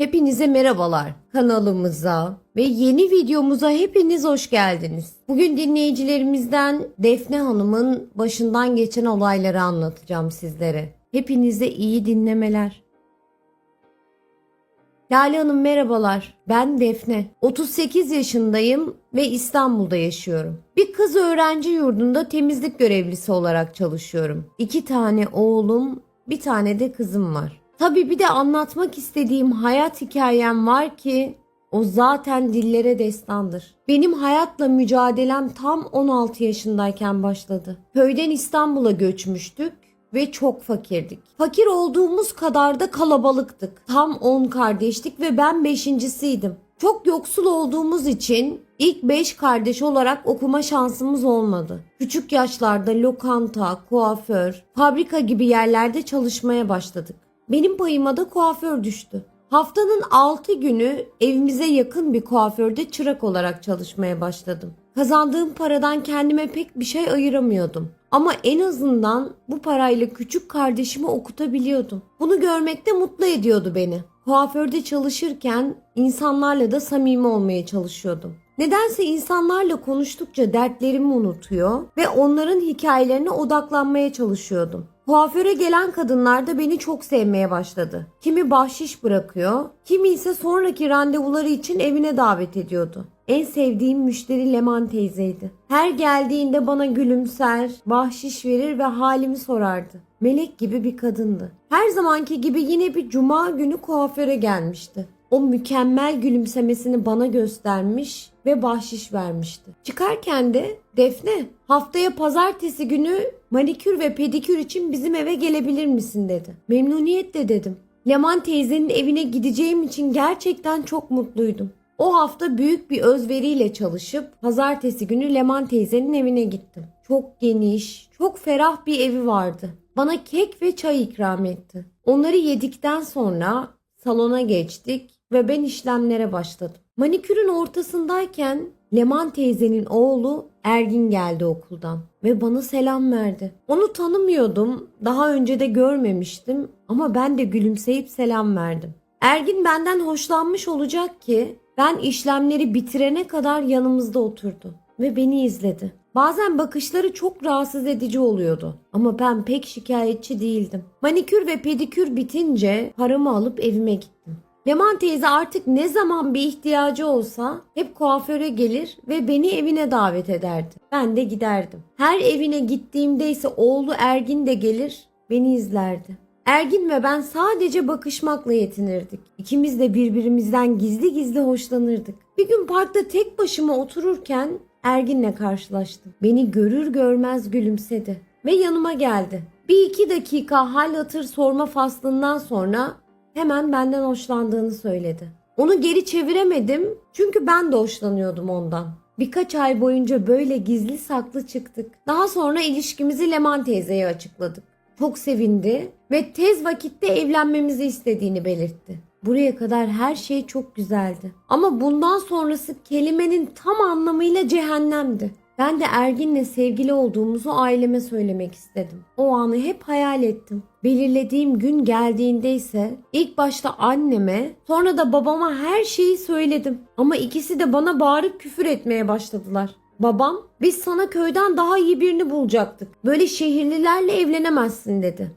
Hepinize merhabalar. Kanalımıza ve yeni videomuza hepiniz hoş geldiniz. Bugün dinleyicilerimizden Defne Hanım'ın başından geçen olayları anlatacağım sizlere. Hepinize iyi dinlemeler. Lale Hanım merhabalar. Ben Defne. 38 yaşındayım ve İstanbul'da yaşıyorum. Bir kız öğrenci yurdunda temizlik görevlisi olarak çalışıyorum. İki tane oğlum, bir tane de kızım var. Tabii bir de anlatmak istediğim hayat hikayem var ki o zaten dillere destandır. Benim hayatla mücadelem tam 16 yaşındayken başladı. Köyden İstanbul'a göçmüştük ve çok fakirdik. Fakir olduğumuz kadar da kalabalıktık. Tam 10 kardeştik ve ben beşincisiydim. Çok yoksul olduğumuz için ilk 5 kardeş olarak okuma şansımız olmadı. Küçük yaşlarda lokanta, kuaför, fabrika gibi yerlerde çalışmaya başladık. Benim payıma da kuaför düştü. Haftanın 6 günü evimize yakın bir kuaförde çırak olarak çalışmaya başladım. Kazandığım paradan kendime pek bir şey ayıramıyordum. Ama en azından bu parayla küçük kardeşimi okutabiliyordum. Bunu görmek de mutlu ediyordu beni. Kuaförde çalışırken insanlarla da samimi olmaya çalışıyordum. Nedense insanlarla konuştukça dertlerimi unutuyor ve onların hikayelerine odaklanmaya çalışıyordum. Kuaföre gelen kadınlar da beni çok sevmeye başladı. Kimi bahşiş bırakıyor, kimi ise sonraki randevuları için evine davet ediyordu. En sevdiğim müşteri Leman teyzeydi. Her geldiğinde bana gülümser, bahşiş verir ve halimi sorardı. Melek gibi bir kadındı. Her zamanki gibi yine bir cuma günü kuaföre gelmişti. O mükemmel gülümsemesini bana göstermiş ve bahşiş vermişti. Çıkarken de Defne haftaya pazartesi günü manikür ve pedikür için bizim eve gelebilir misin dedi. Memnuniyetle dedim. Leman teyzenin evine gideceğim için gerçekten çok mutluydum. O hafta büyük bir özveriyle çalışıp pazartesi günü Leman teyzenin evine gittim. Çok geniş, çok ferah bir evi vardı. Bana kek ve çay ikram etti. Onları yedikten sonra salona geçtik ve ben işlemlere başladım. Manikürün ortasındayken Leman teyzenin oğlu Ergin geldi okuldan ve bana selam verdi. Onu tanımıyordum, daha önce de görmemiştim ama ben de gülümseyip selam verdim. Ergin benden hoşlanmış olacak ki ben işlemleri bitirene kadar yanımızda oturdu ve beni izledi. Bazen bakışları çok rahatsız edici oluyordu ama ben pek şikayetçi değildim. Manikür ve pedikür bitince paramı alıp evime gittim. Leman teyze artık ne zaman bir ihtiyacı olsa hep kuaföre gelir ve beni evine davet ederdi. Ben de giderdim. Her evine gittiğimde ise oğlu Ergin de gelir beni izlerdi. Ergin ve ben sadece bakışmakla yetinirdik. İkimiz de birbirimizden gizli gizli hoşlanırdık. Bir gün parkta tek başıma otururken Ergin'le karşılaştım. Beni görür görmez gülümsedi ve yanıma geldi. Bir iki dakika hal hatır sorma faslından sonra hemen benden hoşlandığını söyledi. Onu geri çeviremedim çünkü ben de hoşlanıyordum ondan. Birkaç ay boyunca böyle gizli saklı çıktık. Daha sonra ilişkimizi Leman teyzeye açıkladık. Çok sevindi ve tez vakitte evlenmemizi istediğini belirtti. Buraya kadar her şey çok güzeldi. Ama bundan sonrası kelimenin tam anlamıyla cehennemdi. Ben de Ergin'le sevgili olduğumuzu aileme söylemek istedim. O anı hep hayal ettim. Belirlediğim gün geldiğinde ise ilk başta anneme sonra da babama her şeyi söyledim. Ama ikisi de bana bağırıp küfür etmeye başladılar. Babam biz sana köyden daha iyi birini bulacaktık. Böyle şehirlilerle evlenemezsin dedi.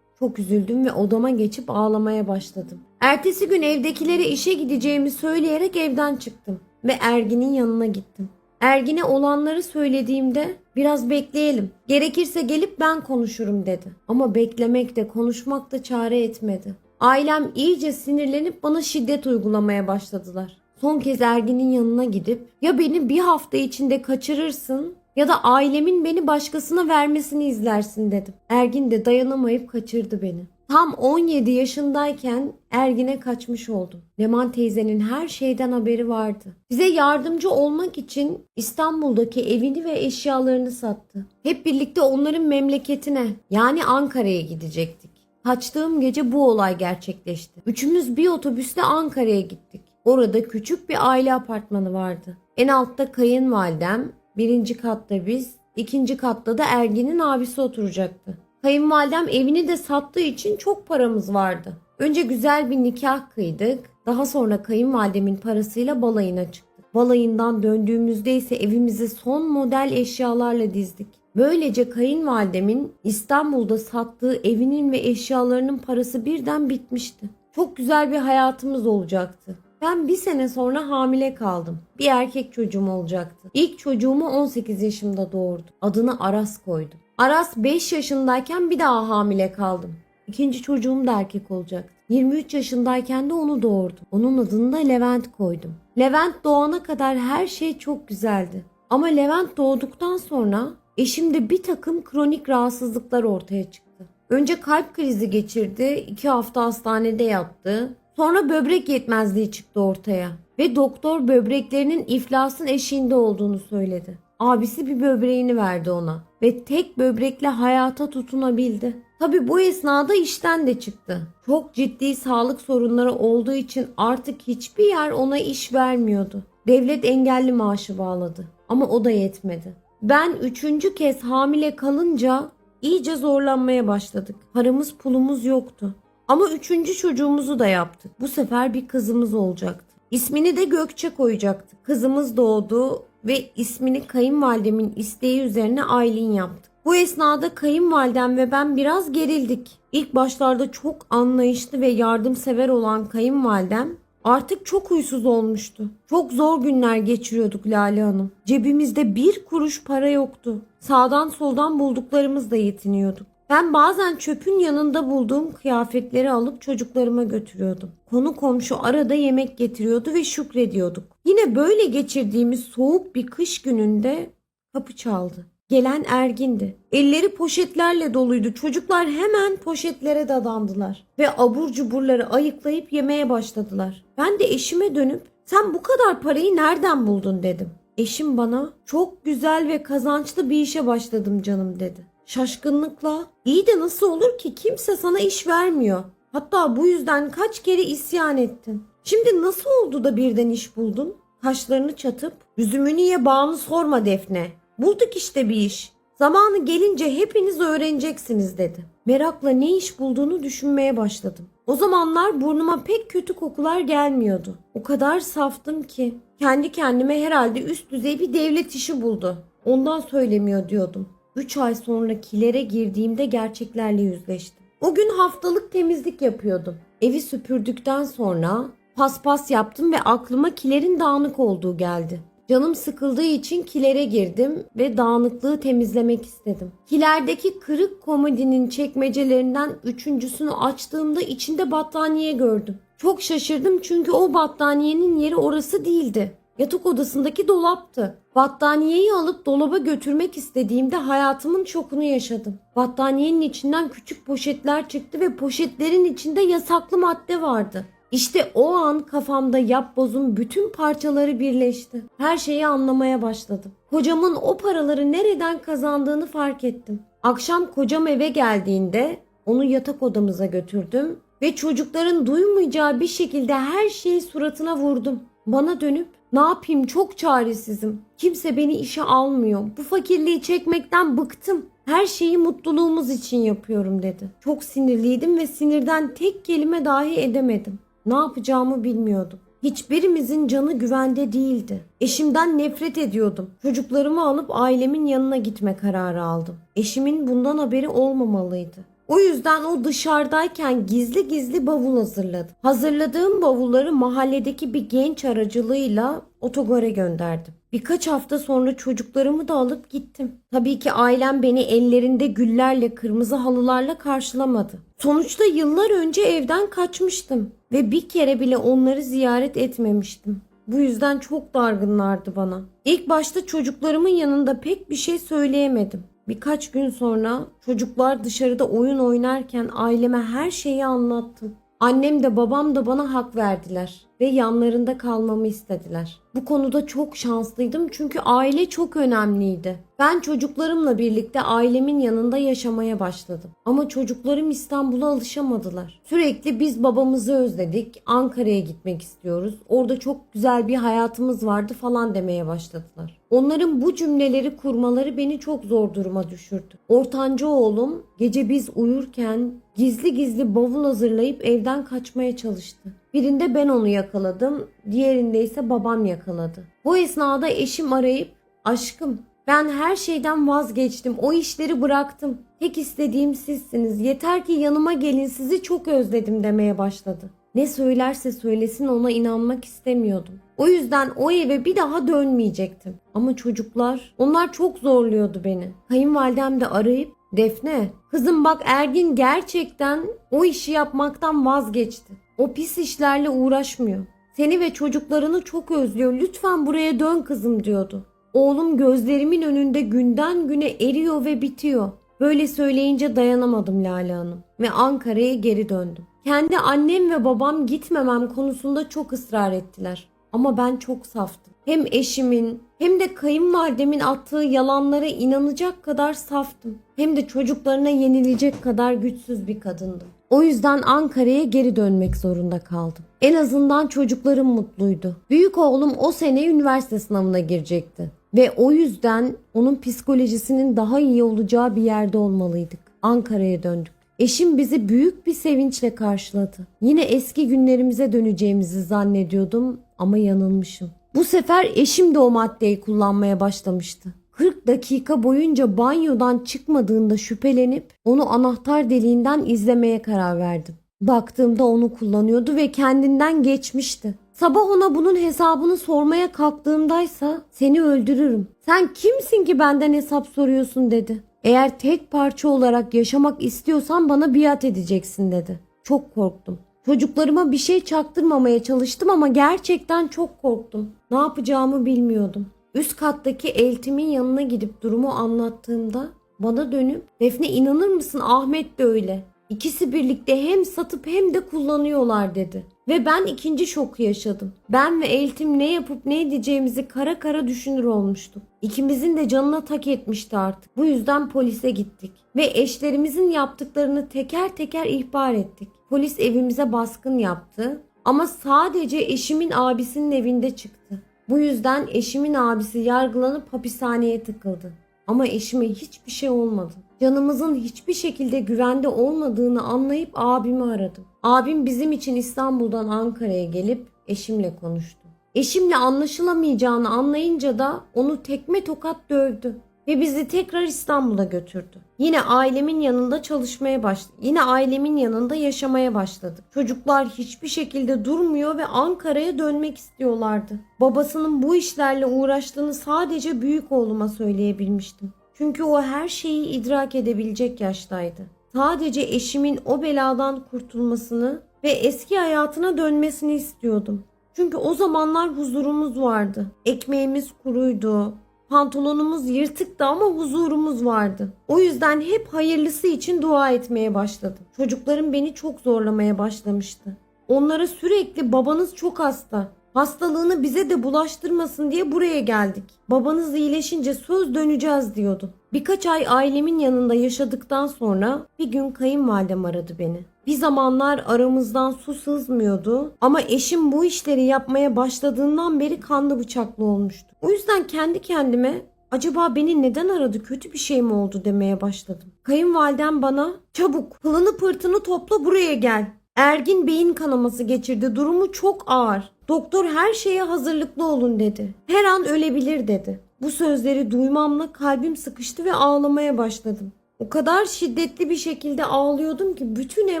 Çok üzüldüm ve odama geçip ağlamaya başladım. Ertesi gün evdekilere işe gideceğimi söyleyerek evden çıktım ve Ergin'in yanına gittim. Ergin'e olanları söylediğimde biraz bekleyelim. Gerekirse gelip ben konuşurum dedi. Ama beklemek de konuşmak da çare etmedi. Ailem iyice sinirlenip bana şiddet uygulamaya başladılar. Son kez Ergin'in yanına gidip ya beni bir hafta içinde kaçırırsın ya da ailemin beni başkasına vermesini izlersin dedim. Ergin de dayanamayıp kaçırdı beni. Tam 17 yaşındayken Ergin'e kaçmış oldum. Leman teyzenin her şeyden haberi vardı. Bize yardımcı olmak için İstanbul'daki evini ve eşyalarını sattı. Hep birlikte onların memleketine yani Ankara'ya gidecektik. Kaçtığım gece bu olay gerçekleşti. Üçümüz bir otobüsle Ankara'ya gittik. Orada küçük bir aile apartmanı vardı. En altta kayınvalidem, birinci katta biz, ikinci katta da Ergin'in abisi oturacaktı. Kayınvalidem evini de sattığı için çok paramız vardı. Önce güzel bir nikah kıydık. Daha sonra kayınvalidemin parasıyla balayına çıktık. Balayından döndüğümüzde ise evimizi son model eşyalarla dizdik. Böylece kayınvalidemin İstanbul'da sattığı evinin ve eşyalarının parası birden bitmişti. Çok güzel bir hayatımız olacaktı. Ben bir sene sonra hamile kaldım. Bir erkek çocuğum olacaktı. İlk çocuğumu 18 yaşımda doğurdu. Adını Aras koydum. Aras 5 yaşındayken bir daha hamile kaldım. İkinci çocuğum da erkek olacaktı. 23 yaşındayken de onu doğurdum. Onun adını da Levent koydum. Levent doğana kadar her şey çok güzeldi. Ama Levent doğduktan sonra eşimde bir takım kronik rahatsızlıklar ortaya çıktı. Önce kalp krizi geçirdi, iki hafta hastanede yattı. Sonra böbrek yetmezliği çıktı ortaya. Ve doktor böbreklerinin iflasın eşiğinde olduğunu söyledi. Abisi bir böbreğini verdi ona ve tek böbrekle hayata tutunabildi. Tabi bu esnada işten de çıktı. Çok ciddi sağlık sorunları olduğu için artık hiçbir yer ona iş vermiyordu. Devlet engelli maaşı bağladı ama o da yetmedi. Ben üçüncü kez hamile kalınca iyice zorlanmaya başladık. Paramız pulumuz yoktu. Ama üçüncü çocuğumuzu da yaptık. Bu sefer bir kızımız olacaktı. İsmini de Gökçe koyacaktık. Kızımız doğdu ve ismini kayınvalidemin isteği üzerine Aylin yaptık. Bu esnada kayınvalidem ve ben biraz gerildik. İlk başlarda çok anlayışlı ve yardımsever olan kayınvalidem artık çok huysuz olmuştu. Çok zor günler geçiriyorduk Lale Hanım. Cebimizde bir kuruş para yoktu. Sağdan soldan bulduklarımızla yetiniyorduk. Ben bazen çöpün yanında bulduğum kıyafetleri alıp çocuklarıma götürüyordum. Konu komşu arada yemek getiriyordu ve şükrediyorduk. Yine böyle geçirdiğimiz soğuk bir kış gününde kapı çaldı. Gelen Ergin'di. Elleri poşetlerle doluydu. Çocuklar hemen poşetlere dadandılar ve abur cuburları ayıklayıp yemeye başladılar. Ben de eşime dönüp sen bu kadar parayı nereden buldun dedim. Eşim bana çok güzel ve kazançlı bir işe başladım canım dedi. Şaşkınlıkla iyi de nasıl olur ki kimse sana iş vermiyor. Hatta bu yüzden kaç kere isyan ettin. Şimdi nasıl oldu da birden iş buldun? Kaşlarını çatıp üzümünü ye bağını sorma Defne. Bulduk işte bir iş. Zamanı gelince hepiniz öğreneceksiniz dedi. Merakla ne iş bulduğunu düşünmeye başladım. O zamanlar burnuma pek kötü kokular gelmiyordu. O kadar saftım ki kendi kendime herhalde üst düzey bir devlet işi buldu. Ondan söylemiyor diyordum. 3 ay sonra kilere girdiğimde gerçeklerle yüzleştim. O gün haftalık temizlik yapıyordum. Evi süpürdükten sonra paspas yaptım ve aklıma kilerin dağınık olduğu geldi. Canım sıkıldığı için kilere girdim ve dağınıklığı temizlemek istedim. Kilerdeki kırık komodinin çekmecelerinden üçüncüsünü açtığımda içinde battaniye gördüm. Çok şaşırdım çünkü o battaniyenin yeri orası değildi. Yatak odasındaki dolaptı. Battaniyeyi alıp dolaba götürmek istediğimde hayatımın şokunu yaşadım. Battaniyenin içinden küçük poşetler çıktı ve poşetlerin içinde yasaklı madde vardı. İşte o an kafamda yapbozun bütün parçaları birleşti. Her şeyi anlamaya başladım. Kocamın o paraları nereden kazandığını fark ettim. Akşam kocam eve geldiğinde onu yatak odamıza götürdüm ve çocukların duymayacağı bir şekilde her şeyi suratına vurdum. Bana dönüp ne yapayım çok çaresizim. Kimse beni işe almıyor. Bu fakirliği çekmekten bıktım. Her şeyi mutluluğumuz için yapıyorum dedi. Çok sinirliydim ve sinirden tek kelime dahi edemedim. Ne yapacağımı bilmiyordum. Hiçbirimizin canı güvende değildi. Eşimden nefret ediyordum. Çocuklarımı alıp ailemin yanına gitme kararı aldım. Eşimin bundan haberi olmamalıydı. O yüzden o dışarıdayken gizli gizli bavul hazırladı. Hazırladığım bavulları mahalledeki bir genç aracılığıyla otogara gönderdim. Birkaç hafta sonra çocuklarımı da alıp gittim. Tabii ki ailem beni ellerinde güllerle, kırmızı halılarla karşılamadı. Sonuçta yıllar önce evden kaçmıştım ve bir kere bile onları ziyaret etmemiştim. Bu yüzden çok dargınlardı bana. İlk başta çocuklarımın yanında pek bir şey söyleyemedim. Birkaç gün sonra çocuklar dışarıda oyun oynarken aileme her şeyi anlattım. Annem de babam da bana hak verdiler ve yanlarında kalmamı istediler. Bu konuda çok şanslıydım çünkü aile çok önemliydi. Ben çocuklarımla birlikte ailemin yanında yaşamaya başladım. Ama çocuklarım İstanbul'a alışamadılar. Sürekli biz babamızı özledik, Ankara'ya gitmek istiyoruz. Orada çok güzel bir hayatımız vardı falan demeye başladılar. Onların bu cümleleri kurmaları beni çok zor duruma düşürdü. Ortanca oğlum gece biz uyurken gizli gizli bavul hazırlayıp evden kaçmaya çalıştı. Birinde ben onu yakaladım, diğerinde ise babam yakaladı. Bu esnada eşim arayıp aşkım ben her şeyden vazgeçtim. O işleri bıraktım. Tek istediğim sizsiniz. Yeter ki yanıma gelin. Sizi çok özledim demeye başladı. Ne söylerse söylesin ona inanmak istemiyordum. O yüzden o eve bir daha dönmeyecektim. Ama çocuklar, onlar çok zorluyordu beni. Kayınvalidem de arayıp Defne, kızım bak Ergin gerçekten o işi yapmaktan vazgeçti. O pis işlerle uğraşmıyor. Seni ve çocuklarını çok özlüyor. Lütfen buraya dön kızım diyordu. Oğlum gözlerimin önünde günden güne eriyor ve bitiyor. Böyle söyleyince dayanamadım Lale Hanım ve Ankara'ya geri döndüm. Kendi annem ve babam gitmemem konusunda çok ısrar ettiler. Ama ben çok saftım. Hem eşimin hem de kayınvalidemin attığı yalanlara inanacak kadar saftım. Hem de çocuklarına yenilecek kadar güçsüz bir kadındım. O yüzden Ankara'ya geri dönmek zorunda kaldım. En azından çocuklarım mutluydu. Büyük oğlum o sene üniversite sınavına girecekti. Ve o yüzden onun psikolojisinin daha iyi olacağı bir yerde olmalıydık. Ankara'ya döndük. Eşim bizi büyük bir sevinçle karşıladı. Yine eski günlerimize döneceğimizi zannediyordum ama yanılmışım. Bu sefer eşim de o maddeyi kullanmaya başlamıştı. 40 dakika boyunca banyodan çıkmadığında şüphelenip onu anahtar deliğinden izlemeye karar verdim. Baktığımda onu kullanıyordu ve kendinden geçmişti. Sabah ona bunun hesabını sormaya kalktığımdaysa seni öldürürüm. Sen kimsin ki benden hesap soruyorsun dedi. Eğer tek parça olarak yaşamak istiyorsan bana biat edeceksin dedi. Çok korktum. Çocuklarıma bir şey çaktırmamaya çalıştım ama gerçekten çok korktum. Ne yapacağımı bilmiyordum. Üst kattaki eltimin yanına gidip durumu anlattığımda bana dönüp Defne inanır mısın Ahmet de öyle. İkisi birlikte hem satıp hem de kullanıyorlar dedi. Ve ben ikinci şoku yaşadım. Ben ve Eltim ne yapıp ne edeceğimizi kara kara düşünür olmuştuk. İkimizin de canına tak etmişti artık. Bu yüzden polise gittik. Ve eşlerimizin yaptıklarını teker teker ihbar ettik. Polis evimize baskın yaptı. Ama sadece eşimin abisinin evinde çıktı. Bu yüzden eşimin abisi yargılanıp hapishaneye tıkıldı. Ama eşime hiçbir şey olmadı. Canımızın hiçbir şekilde güvende olmadığını anlayıp abimi aradım. Abim bizim için İstanbul'dan Ankara'ya gelip eşimle konuştu. Eşimle anlaşılamayacağını anlayınca da onu tekme tokat dövdü ve bizi tekrar İstanbul'a götürdü. Yine ailemin yanında çalışmaya başladı. Yine ailemin yanında yaşamaya başladık. Çocuklar hiçbir şekilde durmuyor ve Ankara'ya dönmek istiyorlardı. Babasının bu işlerle uğraştığını sadece büyük oğluma söyleyebilmiştim. Çünkü o her şeyi idrak edebilecek yaştaydı. Sadece eşimin o beladan kurtulmasını ve eski hayatına dönmesini istiyordum. Çünkü o zamanlar huzurumuz vardı. Ekmeğimiz kuruydu. Pantolonumuz yırtıktı ama huzurumuz vardı. O yüzden hep hayırlısı için dua etmeye başladım. Çocuklarım beni çok zorlamaya başlamıştı. Onlara sürekli babanız çok hasta. Hastalığını bize de bulaştırmasın diye buraya geldik. Babanız iyileşince söz döneceğiz diyordu. Birkaç ay ailemin yanında yaşadıktan sonra bir gün kayınvalidem aradı beni. Bir zamanlar aramızdan su sızmıyordu ama eşim bu işleri yapmaya başladığından beri kanlı bıçaklı olmuştu. O yüzden kendi kendime acaba beni neden aradı kötü bir şey mi oldu demeye başladım. Kayınvalidem bana çabuk pılını pırtını topla buraya gel. Ergin beyin kanaması geçirdi. Durumu çok ağır. Doktor her şeye hazırlıklı olun dedi. Her an ölebilir dedi. Bu sözleri duymamla kalbim sıkıştı ve ağlamaya başladım. O kadar şiddetli bir şekilde ağlıyordum ki bütün ev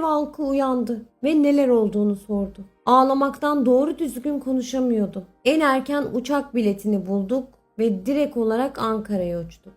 halkı uyandı ve neler olduğunu sordu. Ağlamaktan doğru düzgün konuşamıyordu. En erken uçak biletini bulduk ve direkt olarak Ankara'ya uçtuk.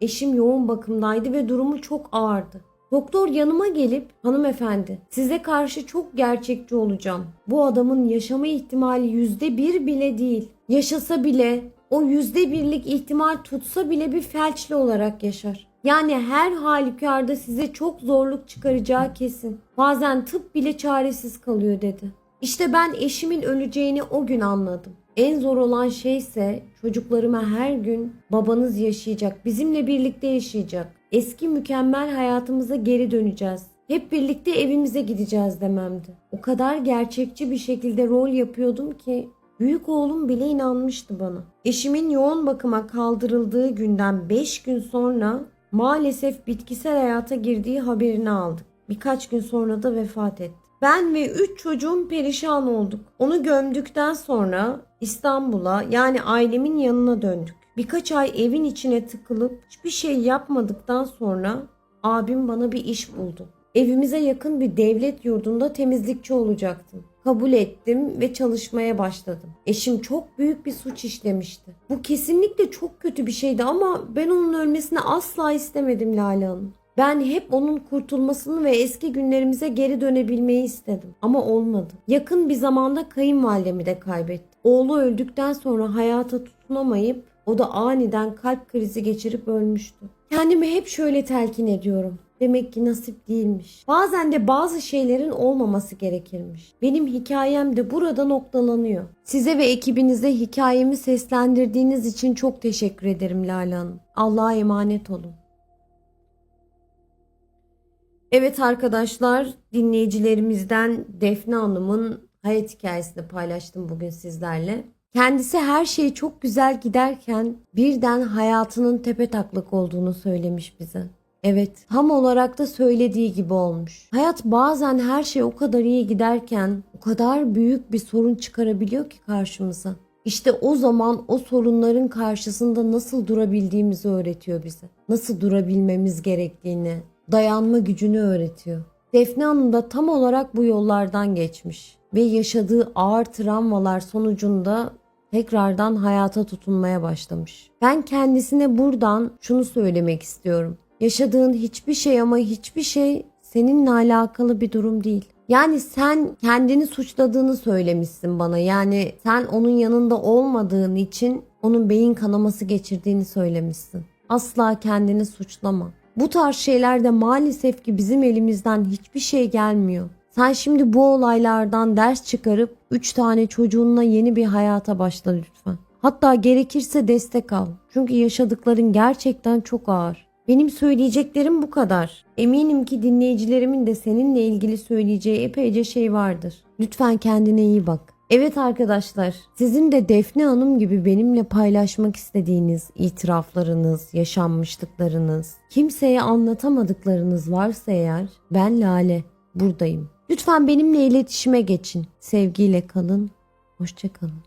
Eşim yoğun bakımdaydı ve durumu çok ağırdı. Doktor yanıma gelip hanımefendi size karşı çok gerçekçi olacağım. Bu adamın yaşama ihtimali yüzde bir bile değil. Yaşasa bile o yüzde birlik ihtimal tutsa bile bir felçli olarak yaşar. Yani her halükarda size çok zorluk çıkaracağı kesin. Bazen tıp bile çaresiz kalıyor dedi. İşte ben eşimin öleceğini o gün anladım. En zor olan şey ise çocuklarıma her gün babanız yaşayacak, bizimle birlikte yaşayacak. Eski mükemmel hayatımıza geri döneceğiz. Hep birlikte evimize gideceğiz dememdi. O kadar gerçekçi bir şekilde rol yapıyordum ki büyük oğlum bile inanmıştı bana. Eşimin yoğun bakıma kaldırıldığı günden 5 gün sonra maalesef bitkisel hayata girdiği haberini aldık. Birkaç gün sonra da vefat etti. Ben ve üç çocuğum perişan olduk. Onu gömdükten sonra İstanbul'a yani ailemin yanına döndük. Birkaç ay evin içine tıkılıp hiçbir şey yapmadıktan sonra abim bana bir iş buldu. Evimize yakın bir devlet yurdunda temizlikçi olacaktım. Kabul ettim ve çalışmaya başladım. Eşim çok büyük bir suç işlemişti. Bu kesinlikle çok kötü bir şeydi ama ben onun ölmesini asla istemedim Lale Hanım. Ben hep onun kurtulmasını ve eski günlerimize geri dönebilmeyi istedim. Ama olmadı. Yakın bir zamanda kayınvalidemi de kaybettim. Oğlu öldükten sonra hayata tutunamayıp o da aniden kalp krizi geçirip ölmüştü. Kendimi hep şöyle telkin ediyorum. Demek ki nasip değilmiş. Bazen de bazı şeylerin olmaması gerekirmiş. Benim hikayem de burada noktalanıyor. Size ve ekibinize hikayemi seslendirdiğiniz için çok teşekkür ederim Lale Hanım. Allah'a emanet olun. Evet arkadaşlar dinleyicilerimizden Defne Hanım'ın hayat hikayesini paylaştım bugün sizlerle. Kendisi her şey çok güzel giderken birden hayatının tepe taklak olduğunu söylemiş bize. Evet, tam olarak da söylediği gibi olmuş. Hayat bazen her şey o kadar iyi giderken o kadar büyük bir sorun çıkarabiliyor ki karşımıza. İşte o zaman o sorunların karşısında nasıl durabildiğimizi öğretiyor bize. Nasıl durabilmemiz gerektiğini, dayanma gücünü öğretiyor. Defne Hanım da tam olarak bu yollardan geçmiş ve yaşadığı ağır travmalar sonucunda tekrardan hayata tutunmaya başlamış. Ben kendisine buradan şunu söylemek istiyorum. Yaşadığın hiçbir şey ama hiçbir şey seninle alakalı bir durum değil. Yani sen kendini suçladığını söylemişsin bana. Yani sen onun yanında olmadığın için onun beyin kanaması geçirdiğini söylemişsin. Asla kendini suçlama. Bu tarz şeylerde maalesef ki bizim elimizden hiçbir şey gelmiyor. Sen şimdi bu olaylardan ders çıkarıp 3 tane çocuğunla yeni bir hayata başla lütfen. Hatta gerekirse destek al. Çünkü yaşadıkların gerçekten çok ağır. Benim söyleyeceklerim bu kadar. Eminim ki dinleyicilerimin de seninle ilgili söyleyeceği epeyce şey vardır. Lütfen kendine iyi bak. Evet arkadaşlar, sizin de Defne Hanım gibi benimle paylaşmak istediğiniz itiraflarınız, yaşanmışlıklarınız, kimseye anlatamadıklarınız varsa eğer ben Lale buradayım. Lütfen benimle iletişime geçin. Sevgiyle kalın, hoşçakalın.